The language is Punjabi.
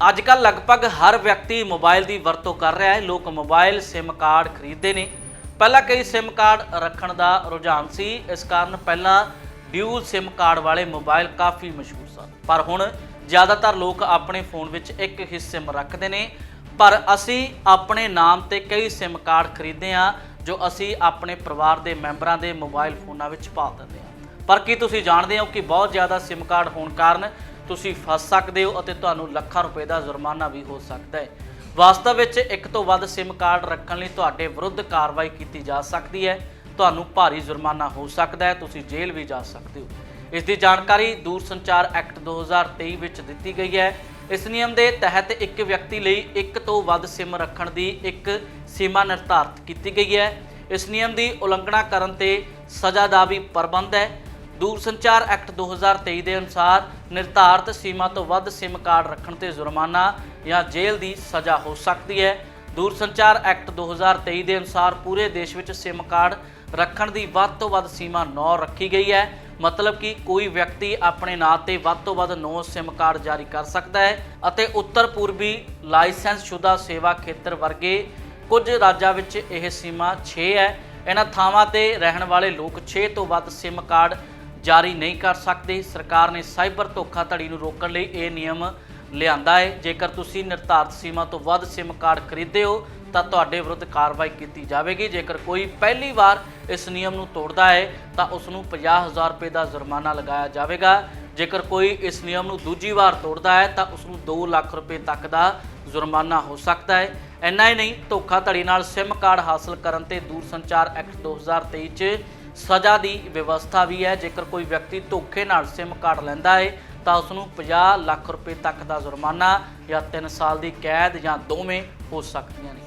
ਅੱਜ ਕੱਲ ਲਗਭਗ ਹਰ ਵਿਅਕਤੀ ਮੋਬਾਈਲ ਦੀ ਵਰਤੋਂ ਕਰ ਰਿਹਾ ਹੈ। ਲੋਕ ਮੋਬਾਈਲ, SIM ਕਾਰਡ ਖਰੀਦਦੇ ਨੇ। ਪਹਿਲਾਂ ਕਈ SIM ਕਾਰਡ ਰੱਖਣ ਦਾ ਰੁਝਾਨ ਸੀ। ਇਸ ਕਾਰਨ ਪਹਿਲਾਂ ਡਿਊਲ SIM ਕਾਰਡ ਵਾਲੇ ਮੋਬਾਈਲ ਕਾਫੀ ਮਸ਼ਹੂਰ ਸਨ। ਪਰ ਹੁਣ ਜ਼ਿਆਦਾਤਰ ਲੋਕ ਆਪਣੇ ਫੋਨ ਵਿੱਚ ਇੱਕ ਹੀ SIM ਰੱਖਦੇ ਨੇ। ਪਰ ਅਸੀਂ ਆਪਣੇ ਨਾਮ ਤੇ ਕਈ SIM ਕਾਰਡ ਖਰੀਦਦੇ ਹਾਂ, ਜੋ ਅਸੀਂ ਆਪਣੇ ਪਰਿਵਾਰ ਦੇ ਮੈਂਬਰਾਂ ਦੇ ਮੋਬਾਈਲ ਫੋਨਾਂ ਵਿੱਚ ਪਾ ਦਿੰਦੇ ਹਾਂ। ਪਰ ਕੀ ਤੁਸੀਂ ਜਾਣਦੇ ਹੋ ਕਿ ਬਹੁਤ ਜ਼ਿਆਦਾ SIM ਕਾਰਡ ਹੋਣ ਕਾਰਨ ਤੁਸੀਂ ਫਸ ਸਕਦੇ ਹੋ ਅਤੇ ਤੁਹਾਨੂੰ ਲੱਖਾਂ ਰੁਪਏ ਦਾ ਜੁਰਮਾਨਾ ਵੀ ਹੋ ਸਕਦਾ ਹੈ। ਵਾਸਤਵ ਵਿੱਚ ਇੱਕ ਤੋਂ ਵੱਧ SIM ਕਾਰਡ ਰੱਖਣ ਲਈ ਤੁਹਾਡੇ ਵਿਰੁੱਧ ਕਾਰਵਾਈ ਕੀਤੀ ਜਾ ਸਕਦੀ ਹੈ। ਤੁਹਾਨੂੰ ਭਾਰੀ ਜੁਰਮਾਨਾ ਹੋ ਸਕਦਾ ਹੈ, ਤੁਸੀਂ ਜੇਲ੍ਹ ਵੀ ਜਾ ਸਕਦੇ ਹੋ। ਇਸ ਦੀ ਜਾਣਕਾਰੀ ਦੂਰ ਸੰਚਾਰ ਐਕਟ 2023 ਵਿੱਚ ਦਿੱਤੀ ਗਈ ਹੈ। ਇਸ ਨਿਯਮ ਦੇ ਤਹਿਤ ਇੱਕ ਵਿਅਕਤੀ ਲਈ ਇੱਕ ਤੋਂ ਵੱਧ SIM ਰੱਖਣ ਦੀ ਇੱਕ ਸੀਮਾ ਨਿਰਧਾਰਤ ਕੀਤੀ ਗਈ ਹੈ। ਇਸ ਨਿਯਮ ਦੀ ਉਲੰਘਣਾ ਕਰਨ ਤੇ ਸਜ਼ਾ ਦਾ ਵੀ ਪ੍ਰਬੰਧ ਹੈ। ਦੂਰਸੰਚਾਰ ਐਕਟ 2023 ਦੇ ਅਨੁਸਾਰ ਨਿਰਧਾਰਤ ਸੀਮਾ ਤੋਂ ਵੱਧ SIM ਕਾਰਡ ਰੱਖਣ ਤੇ ਜੁਰਮਾਨਾ ਜਾਂ ਜੇਲ੍ਹ ਦੀ ਸਜ਼ਾ ਹੋ ਸਕਦੀ ਹੈ। ਦੂਰਸੰਚਾਰ ਐਕਟ 2023 ਦੇ ਅਨੁਸਾਰ ਪੂਰੇ ਦੇਸ਼ ਵਿੱਚ SIM ਕਾਰਡ ਰੱਖਣ ਦੀ ਵੱਧ ਤੋਂ ਵੱਧ ਸੀਮਾ 9 ਰੱਖੀ ਗਈ ਹੈ। ਮਤਲਬ ਕਿ ਕੋਈ ਵਿਅਕਤੀ ਆਪਣੇ ਨਾਂ ਤੇ ਵੱਧ ਤੋਂ ਵੱਧ 9 SIM ਕਾਰਡ ਜਾਰੀ ਕਰ ਸਕਦਾ ਹੈ ਅਤੇ ਉੱਤਰ ਪੂਰਬੀ ਲਾਇਸੈਂਸ ਸ਼ੁਦਾ ਸੇਵਾ ਖੇਤਰ ਵਰਗੇ ਕੁਝ ਰਾਜਾਂ ਵਿੱਚ ਇਹ ਸੀਮਾ 6 ਹੈ। ਇਹਨਾਂ ਥਾਵਾਂ ਤੇ ਰਹਿਣ ਵਾਲੇ ਲੋਕ 6 ਤੋਂ ਵੱਧ SIM ਕਾਰਡ ਜਾਰੀ ਨਹੀਂ ਕਰ ਸਕਦੇ। ਸਰਕਾਰ ਨੇ ਸਾਈਬਰ ਧੋਖਾਧੜੀ ਨੂੰ ਰੋਕਣ ਲਈ ਇਹ ਨਿਯਮ ਲਿਆਂਦਾ ਹੈ। ਜੇਕਰ ਤੁਸੀਂ ਨਿਰਧਾਰਤ ਸੀਮਾ ਤੋਂ ਵੱਧ SIM ਕਾਰਡ ਖਰੀਦਦੇ ਹੋ, ਤਾਂ ਤੁਹਾਡੇ ਵਿਰੁੱਧ ਕਾਰਵਾਈ ਕੀਤੀ ਜਾਵੇਗੀ। ਜੇਕਰ ਕੋਈ ਪਹਿਲੀ ਵਾਰ ਇਸ ਨਿਯਮ ਨੂੰ ਤੋੜਦਾ ਹੈ, ਤਾਂ ਉਸ ਨੂੰ 50000 ਰੁਪਏ ਦਾ ਜੁਰਮਾਨਾ ਲਗਾਇਆ ਜਾਵੇਗਾ। ਜੇਕਰ ਕੋਈ ਇਸ ਨਿਯਮ ਨੂੰ ਦੂਜੀ ਵਾਰ ਤੋੜਦਾ ਹੈ, ਤਾਂ ਉਸ ਨੂੰ 2 ਲੱਖ ਰੁਪਏ ਤੱਕ ਦਾ ਜੁਰਮਾਨਾ ਹੋ ਸਕਦਾ ਹੈ। ਇੰਨਾ ਹੀ ਨਹੀਂ, ਧੋਖਾਧੜੀ ਨਾਲ SIM ਕਾਰਡ ਹਾਸਲ ਕਰਨ ਤੇ ਦੂਰਸੰਚਾਰ ਐਕਟ 2023 'ਚ ਸਜ਼ਾ ਦੀ ਵਿਵਸਥਾ ਵੀ ਹੈ। ਜੇਕਰ ਕੋਈ ਵਿਅਕਤੀ ਧੋਖੇ ਨਾਲ SIM ਕਾਰਡ ਲੈਂਦਾ ਹੈ, ਤਾਂ ਉਸ ਨੂੰ 50 ਲੱਖ ਰੁਪਏ ਤੱਕ ਦਾ ਜੁਰਮਾਨਾ ਜਾਂ 3 ਸਾਲ ਦੀ ਕੈਦ ਜਾਂ ਦੋਵੇਂ ਹੋ ਸਕਦੀਆਂ ਨੇ।